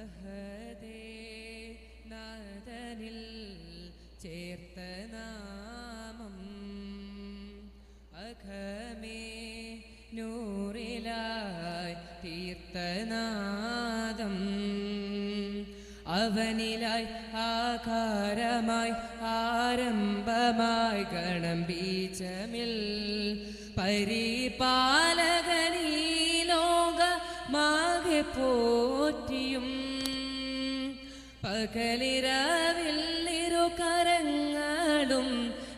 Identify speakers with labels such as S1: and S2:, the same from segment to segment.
S1: അഹദേ നാദനിൽ ചേർത്ത നാമം. അഖമേ നൂറിലായി തീർത്തനാദം അവനിലായി ആകാരമായി ആരംഭമായി ഗണം ബീജമിൽ പരിപാലകനീ പകലിരവിൽ ഇരുകരങ്ങളും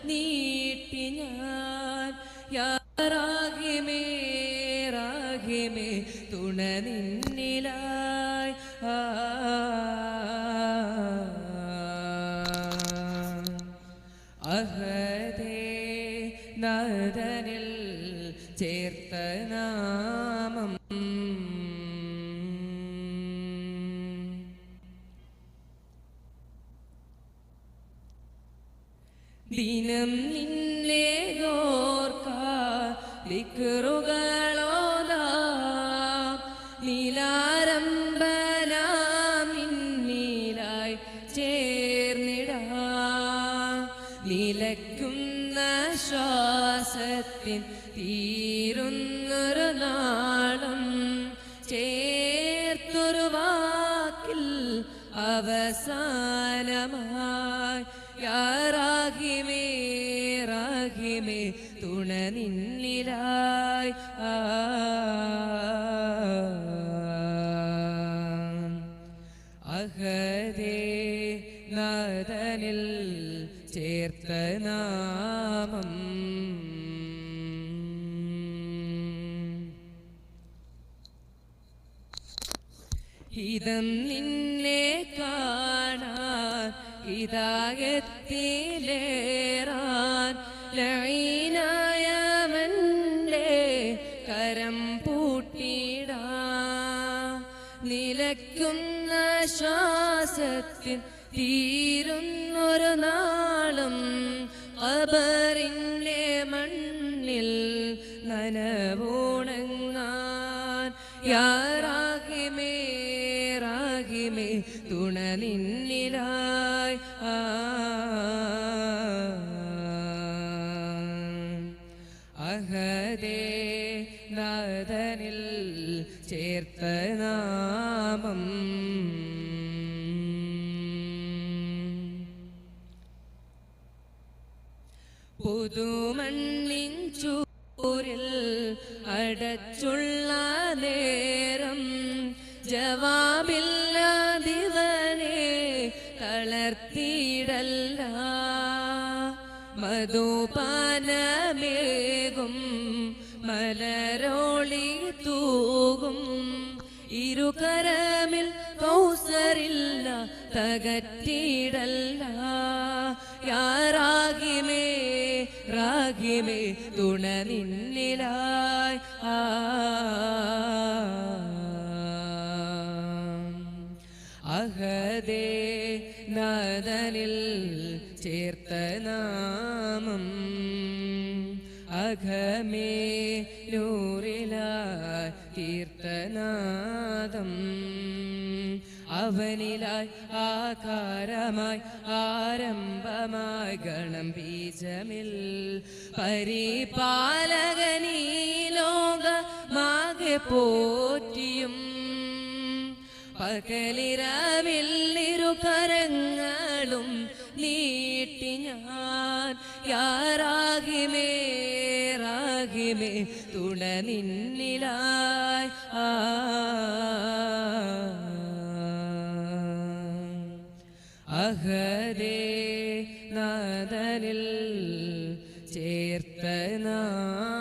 S1: നീട്ടി ഞാൻ യാറാകിമേ രാഹിമേ തുണ നിന്നിലായി. ആ. അഹദേ നദനിൽ ചേർത്ത നാമം ദിനം നിന്നെ ഓർക്കാറുകളോതാ നീലാരംബനാം ചേർന്നിടാ. നിലയ്ക്കുന്ന ശ്വാസത്തിൻ തീരുന്നൊരു നാളം ചേർത്തൊരു അവസാനമായി. റാകിമേ തുണ നിന്നിലായി. ആ. അഹദേ നാദനിൽ ചേർത്ത നാമം. ഇതം നിന്നെ കാണാൻ ഇതാകത്തിലേറാൻ. ലൈനായമന്റെ കരം പൂട്ടിടാ. നിലയ്ക്കുന്ന ശ്വാസത്തിൽ തീരുന്നൊരു നാളും അബറിന്റെ മണ്ണിൽ നനവോണങ്ങാൻ. യാറാകിമേ തുണ അഹദേ നാഥനിൽ ചേർത്ത നാമം. പുതുമണ്ണിൻ ചൂരിൽ അടച്ചുള്ള നേരം ജവാബില്ലാതിവനെ മധുപാനമേകും മലരോളി തൂകും. ഇരുകരമിൽ കൗസറില്ല തകറ്റിടല്ല യാറാകിമേ രാഗിമേ തുണ നിന്നിലായി. ആ. അഹദേ നാദനിൽ ചേർത്ത നാമം. അഘമേ നൂറില കീർത്തനാദം അവനിലായി ആകാരമായി ആരംഭമായി ഗണം ബീജമിൽ പരിപാലകനീ ലോകമാകെ പോറ്റിയും പകലിരവിൽ ഇരുകരങ്ങളും നീട്ടി ഞാൻ. യാറാകിമേ റാകിമേ തുണ നിന്നിലായി. ആ. അഹദേ നാദനിൽ ചേർത്ത നാ